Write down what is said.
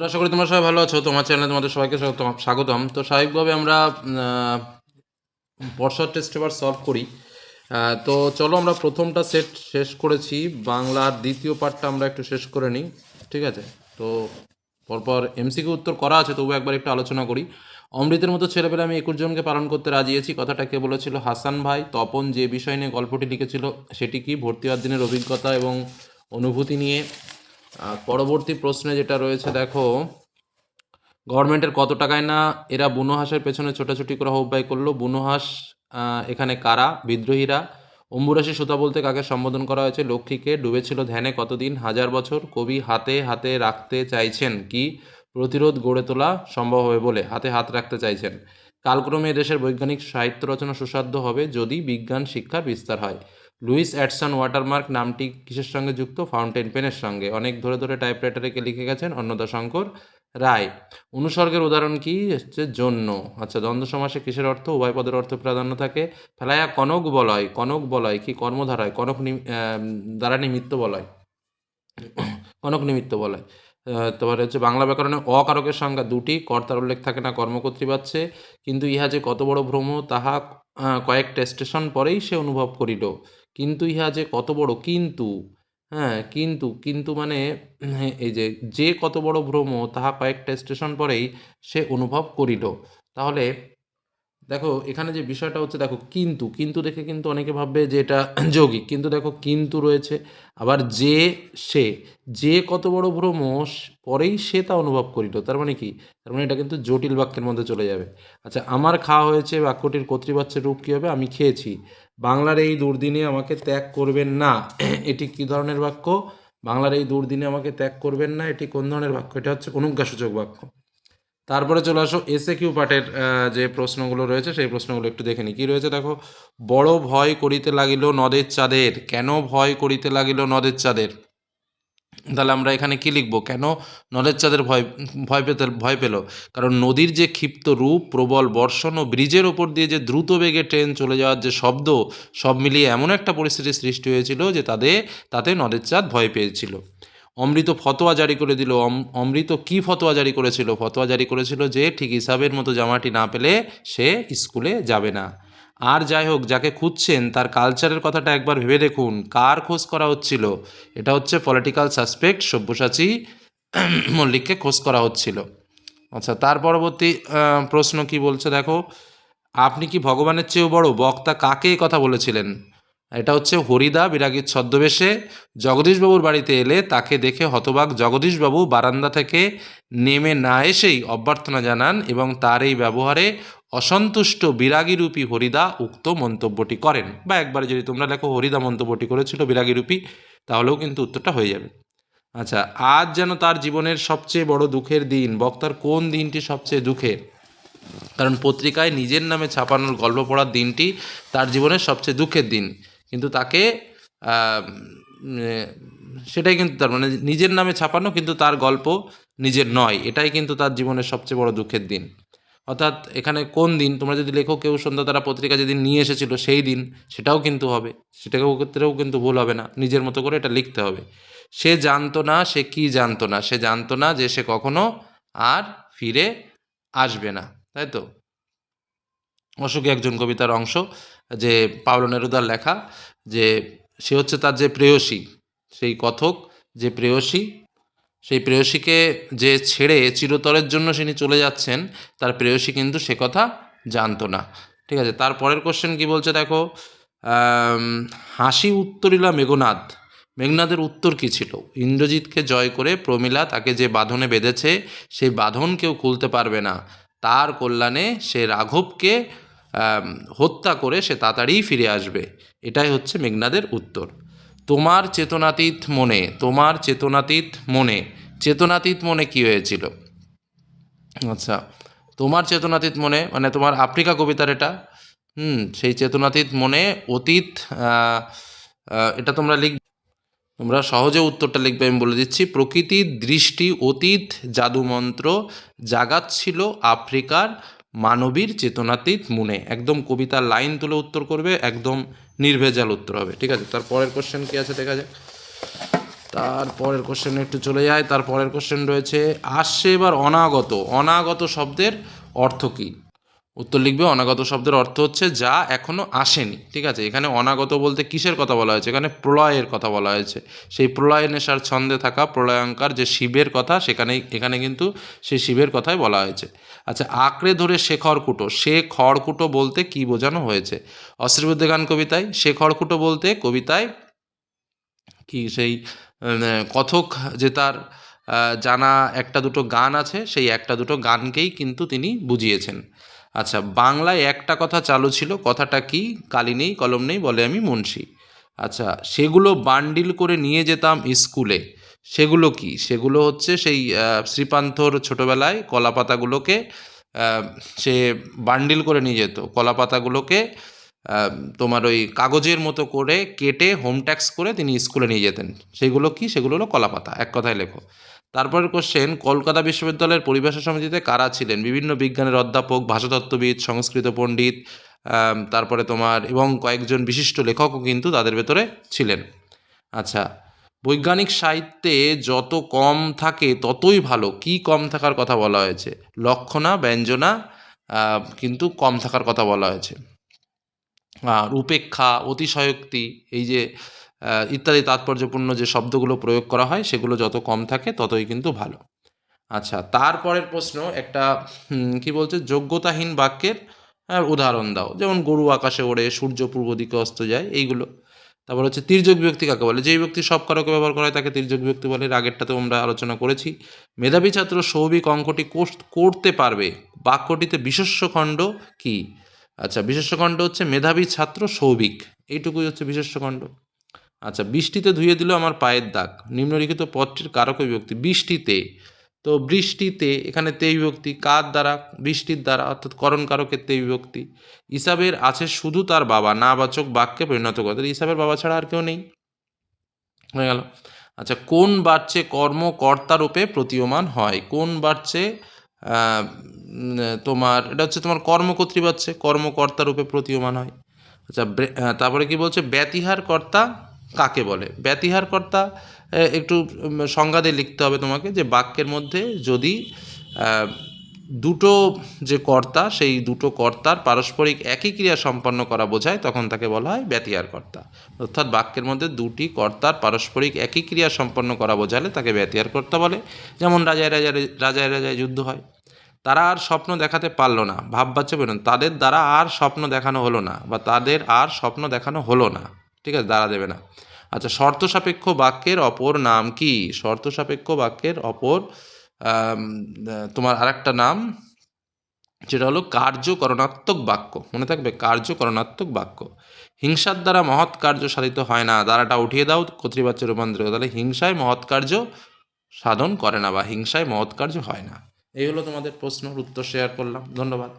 তো আশা করি তোমরা সবাই ভালো আছো, তোমার চ্যানেলে তোমাদের সবাইকে স্বাগতম- তো স্বাভাবিকভাবে আমরা বর্ষার টেস্ট এবার সলভ করি। তো চলো আমরা প্রথমটা সেট শেষ করেছি। বাংলার দ্বিতীয় পার্টটা আমরা একটু শেষ করে নিই, ঠিক আছে? তো পরপর এমসিকিউ উত্তর করা আছে তবু একবার একটু আলোচনা করি। অমৃতের মতো ছেলেবেলা আমি একুশ জনকে পালন করতে রাজি আছি, কথাটা কে বলেছিল? হাসান ভাই। তপন যে বিষয় নিয়ে গল্পটি লিখেছিল, সেটি কি ভর্তি হওয়ার দিনের অভিজ্ঞতা এবং অনুভূতি নিয়ে? পরবর্তী প্রশ্নে যেটা রয়েছে, দেখো গভর্নমেন্টের কত টাকায় না এরা বুনো হাঁসের পেছনে ছোটাছুটি করে বাই করল? বুনো হাঁস এখানে কারা? বিদ্রোহীরা। অম্বুরাশি সুতা বলতে কাকে সম্বোধন করা হয়েছে, লক্ষ্মীকে ডুবেছিল ধ্যানে কতদিন? হাজার বছর। কবি হাতে হাতে রাখতে চাইছেন কি? প্রতিরোধ গড়ে তোলা সম্ভব হবে বলে হাতে হাত রাখতে চাইছেন। কালক্রমে এদেশের বৈজ্ঞানিক সাহিত্য রচনা সুসাধ্য হবে যদি বিজ্ঞান শিক্ষার বিস্তার হয়। লুইস অ্যাডসন ওয়াটারমার্ক নামটি কিসের সঙ্গে যুক্ত? ফাউন্টেন পেনের সঙ্গে। অনেক ধরে ধরে টাইপরাইটারে লিখে গেছেন অন্নদাশঙ্কর রায়। অনুসর্গের উদাহরণ কি? হচ্ছে জন্য। আচ্ছা দ্বন্দ্ব সমাসে কিসের অর্থ? উভয় পদের অর্থ প্রাধান্য থাকে। ফেলাইয়া কনক বলয়। কনক বলয় কি? কর্মধারায়। কনক দ্বারা নিমিত্ত বলয়। কনক নিমিত্ত বলয়। তারপরে হচ্ছে বাংলা ব্যাকরণে অকারকের সংখ্যা দুটি। কর্তার উল্লেখ থাকে না কর্মকর্তৃবাচ্ছে কিন্তু ইহা যে কত বড় ভ্রম, তাহা কয়েকটা স্টেশন পরেই সে অনুভব করিল। কিন্তু ইহা যে কত বড়? কিন্তু হ্যাঁ কিন্তু কিন্তু মানে এই যে যে কত বড় ভ্রম, তাহা কয়েকটা স্টেশন পরেই সে অনুভব করিল। তাহলে দেখো, এখানে যে বিষয়টা হচ্ছে, দেখো, কিন্তু কিন্তু দেখে কিন্তু অনেকে ভাববে যে এটা যৌগিক। কিন্তু দেখো, কিন্তু রয়েছে। আবার যে, সে, যে কত বড় ভ্রম পরেই সে তা অনুভব করিল। তার মানে কি? তার মানে এটা কিন্তু জটিল বাক্যের মধ্যে চলে যাবে। আচ্ছা আমার খাওয়া হয়েছে, বাক্যটির কর্তৃবাচ্যের রূপ কী হবে? আমি খেয়েছি। বাংলার এই দুর্দিনে আমাকে ত্যাগ করবেন না। এটি কী ধরনের বাক্য? বাংলার এই দুর্দিনে আমাকে ত্যাগ করবেন না, এটি কোন ধরনের বাক্য? এটা হচ্ছে অনুজ্ঞাসূচক বাক্য। তারপরে চলে আসো এসে কিউ পার্টের যে প্রশ্নগুলো রয়েছে, সেই প্রশ্নগুলো একটু দেখে নিই। কী রয়েছে দেখো? বড় ভয় করিতে লাগিল নদের চাঁদের, কেন ভয় করিতে লাগিল নদের চাঁদের? তাহলে আমরা এখানে কি লিখব? কেন নদের চাঁদের ভয় ভয় পেতে, ভয় পেল? কারণ নদীর যে ক্ষিপ্ত রূপ, প্রবল বর্ষণ ও ব্রিজের ওপর দিয়ে যে দ্রুত বেগে ট্রেন চলে যাওয়ার যে শব্দ, সব মিলিয়ে এমন একটা পরিস্থিতির সৃষ্টি হয়েছিল যে তাদের, তাতে নদের চাঁদ ভয় পেয়েছিল। অমৃত ফতোয়া জারি করে দিল। অম- অমৃত কি ফতোয়া জারি করেছিল? ফতোয়া জারি করেছিল যে, ঠিক হিসাবের মতো জামাটি না পেলে সে স্কুলে যাবে না। আর যাই হোক, যাকে খুঁজছেন, তার কালচারের কথাটা একবার ভেবে দেখুন, কার খোঁজ করা হচ্ছিল? এটা হচ্ছে পলিটিক্যাল সাসপেক্ট সব্যসাচী মল্লিককে খোঁজ করা হচ্ছিল। আচ্ছা তার পরবর্তী প্রশ্ন কি বলছে? দেখো, আপনি কি ভগবানের চেয়েও বড়? বক্তা কাকে কথা বলেছিলেন? এটা হচ্ছে হরিদা বিরাগীর ছদ্মবেশে জগদীশবাবুর বাড়িতে এলে তাকে দেখে হতবাক জগদীশবাবু বারান্দা থেকে নেমে না এসেই অভ্যর্থনা জানান এবং তার এই ব্যবহারে অসন্তুষ্ট বিরাগীরূপী হরিদা উক্ত মন্তব্যটি করেন। বা একবারে যদি তোমরা লেখো হরিদা মন্তব্যটি করেছিল বিরাগীরূপী, তাহলেও কিন্তু উত্তরটা হয়ে যাবে। আচ্ছা আজ যেন তার জীবনের সবচেয়ে বড় দুঃখের দিন, বক্তার কোন দিনটি সবচেয়ে দুঃখের? কারণ পত্রিকায় নিজের নামে ছাপানোর গল্প পড়ার দিনটি তার জীবনের সবচেয়ে দুঃখের দিন। কিন্তু তাকে সেটাই কিন্তু তার মানে নিজের নামে ছাপানো কিন্তু তার গল্প নিজের নয়। এটাই কিন্তু তার জীবনের সবচেয়ে বড় দুঃখের দিন। অর্থাৎ এখানে কোন দিন, তোমরা যদি লেখো, কেউ সন্ধ্যা তারা পত্রিকা যেদিন নিয়ে এসেছিল সেই দিন সেটাও কিন্তু হবে। সেটাকেও ক্ষেত্রেও কিন্তু ভুল হবে না। নিজের মতো করে এটা লিখতে হবে। সে জানতো না, সে কি জানতো না? সে জানতো না যে সে কখনো আর ফিরে আসবে না। তাই তো? অশোক একজন কবিতার অংশ, যে পাওলো নেরুদার লেখা, যে সে হচ্ছে তার যে প্রেয়সী, সেই কথক যে প্রেয়সী, সেই প্রেয়সীকে যে ছেড়ে চিরতরের জন্য তিনি চলে যাচ্ছেন, তার প্রেয়সী কিন্তু সে কথা জানতো না। ঠিক আছে তারপরের কোশ্চেন কি বলছে দেখো? হাসি উত্তরিলা মেঘনাদ। মেঘনাদের উত্তর কী ছিল? ইন্দ্রজিৎকে জয় করে প্রমীলা তাকে যে বাঁধনে বেঁধেছে, সেই বাঁধন কেউ খুলতে পারবে না। তার কল্যাণে সে রাঘবকে হত্যা করে সে তাড়াতাড়ি ফিরে আসবে। এটাই হচ্ছে মেঘনাদের উত্তর। তোমার চেতনাতীত মনে, তোমার চেতনাতীত মনে চেতনাতীত মনে কি হয়েছিল? আচ্ছা তোমার চেতনাতীত মনে মানে তোমার আফ্রিকা কবিতার এটা? হুম, সেই চেতনাতীত মনে, অতীত এটা তোমরা লিখ, তোমরা সহজে উত্তরটা লিখবে, আমি বলে দিচ্ছি। প্রকৃতির দৃষ্টি, অতীত, জাদুমন্ত্র জাগাচ্ছিল আফ্রিকার মানবীর চেতনাতীত মনে। একদম কবিতার লাইন তুলে উত্তর করবে, একদম নির্ভেজাল উত্তর হবে। ঠিক আছে? তার পরের কোশ্চেন কী আছে দেখা যাক। তারপরের কোশ্চেন একটু চলে যায়। তার পরের কোশ্চেন রয়েছে, আসছে এবার অনাগত। অনাগত শব্দের অর্থ কী? উত্তর লিখবে অনাগত শব্দের অর্থ হচ্ছে যা এখনও আসেনি, ঠিক আছে? এখানে অনাগত বলতে কিসের কথা বলা হয়েছে? এখানে প্রলয়ের কথা বলা হয়েছে। সেই প্রলয় নেশার ছন্দে থাকা প্রলয়ঙ্কার যে শিবের কথা সেখানে এখানে কিন্তু সেই শিবের কথাই বলা হয়েছে। আচ্ছা আঁকড়ে ধরে সে খড়কুটো সে খড়কুটো বলতে কি বোঝানো হয়েছে? অশ্রীবুদ্ধ গান কবিতায়, সে খড়কুটো বলতে কবিতায় কি সেই কথক যে তার জানা একটা দুটো গান আছে, সেই একটা দুটো গানকেই কিন্তু তিনি বুঝিয়েছেন। আচ্ছা বাংলায় একটা কথা চালু ছিল, কথাটা কি? কালি নেই, কলম নেই, বলে আমি মুন্সি। আচ্ছা সেগুলো বান্ডিল করে নিয়ে যেতাম স্কুলে। সেগুলো কি? সেগুলো হচ্ছে সেই শ্রীপান্থর ছোটোবেলায় কলা পাতাগুলোকে সে বান্ডিল করে নিয়ে যেত। কলা পাতাগুলোকে তোমার ওই কাগজের মতো করে কেটে হোম ট্যাক্স করে তিনি স্কুলে নিয়ে যেতেন। সেগুলো কি? সেগুলো হলো কলাপাতা। এক কথায় লেখো। তারপরের কোশ্চেন কলকাতা বিশ্ববিদ্যালয়ের পরিভাষা সমিতিতে কারা ছিলেন? বিভিন্ন বিজ্ঞানের অধ্যাপক, ভাষাতত্ত্ববিদ, সংস্কৃত পণ্ডিত তারপরে তোমার, এবং কয়েকজন বিশিষ্ট লেখকও কিন্তু তাদের ভেতরে ছিলেন। আচ্ছা বৈজ্ঞানিক সাহিত্যে যত কম থাকে ততই ভালো। কি কম থাকার কথা বলা হয়েছে? লক্ষণা, ব্যঞ্জনা কিন্তু কম থাকার কথা বলা হয়েছে। আর উপেক্ষা, অতিশয়োক্তি, এই যে ইত্যাদি তাৎপর্যপূর্ণ যে শব্দগুলো প্রয়োগ করা হয়, সেগুলো যত কম থাকে ততই কিন্তু ভালো। আচ্ছা তারপরের প্রশ্ন একটা কি বলছে? যোগ্যতাহীন বাক্যের উদাহরণ দাও। যেমন গরু আকাশে ওড়ে, সূর্য পূর্ব দিকে অস্ত যায়, এইগুলো। তারপর হচ্ছে তির্যক ব্যক্তি কাকে বলে? যেই ব্যক্তি সব কারকে ব্যবহার করা তাকে তির্যক ব্যক্তি বলে। আগেরটাতেও আমরা আলোচনা করেছি। মেধাবী ছাত্র সৌভিক অঙ্কটি করতে পারবে। বাক্যটিতে বিশেষ্য খণ্ড কি? আচ্ছা বিশেষ্য খণ্ড হচ্ছে মেধাবী ছাত্র সৌভিক এইটুকুই হচ্ছে বিশেষ্য খণ্ড। আচ্ছা বৃষ্টিতে ধুয়ে দিল আমার পায়ের দাগ। নিম্নলিখিত পদটির কারক বিভক্তি। বৃষ্টিতে, তো বৃষ্টিতে এখানে তে বিভক্তি। কার দ্বারা? বৃষ্টির দ্বারা, অর্থাৎ করণ কারকের তে বিভক্তি। ইসাবের আছে শুধু তার বাবা না বাচক বাক্যে পরিণত করে। ইসাবের বাবা ছাড়া আর কেউ নেই। হয়ে গেল। আচ্ছা কোন বাচ্চে কর্মকর্তা রূপে প্রতীয়মান হয়? কোন বাচ্চে তোমার, এটা হচ্ছে তোমার কর্মকর্ত্রী বাচ্চে কর্মকর্তারূপে প্রতীয়মান হয়। আচ্ছা তারপরে কি বলছে? ব্যতিহার কর্তা কাকে বলে? ব্যতিহার কর্তা একটু উম, সংজ্ঞা দিয়ে লিখতে হবে তোমাকে যে বাক্যের মধ্যে যদি দুটো যে কর্তা সেই দুটো কর্তার পারস্পরিক একই ক্রিয়া সম্পন্ন করা বোঝায় তখন তাকে বলা হয় ব্যতিহার কর্তা অর্থাৎ বাক্যের মধ্যে দুটি কর্তার পারস্পরিক একই ক্রিয়া সম্পন্ন করা বোঝালে তাকে ব্যতিহার কর্তা বলে। যেমন রাজায় রাজায় রাজায় রাজায় যুদ্ধ হয়। তারা আর স্বপ্ন দেখাতে পারল না। ভাববাচ্চা বেরোন। তাদের দ্বারা আর স্বপ্ন দেখানো হলো না বা তাদের আর স্বপ্ন দেখানো হলো না। ঠিক আছে, দ্বারা দেবে না। আচ্ছা শর্ত সাপেক্ষ বাক্যের অপর নাম কি? শর্ত সাপেক্ষ বাক্যের অপর তোমার আরেকটা নাম, যেটা হলো কার্যকরণাত্মক বাক্য। মনে থাকবে, কার্যকরণাত্মক বাক্য। হিংসার দ্বারা মহৎ কার্য সাধিত হয় না। দ্বারাটা উঠিয়ে দাও কর্তৃবাচ্য রূপান্তর। তাহলে হিংসায় মহৎ কার্য সাধন করে না বা হিংসায় মহৎ কার্য হয় না। এই হলো তোমাদের প্রশ্ন উত্তর শেয়ার করলাম। ধন্যবাদ।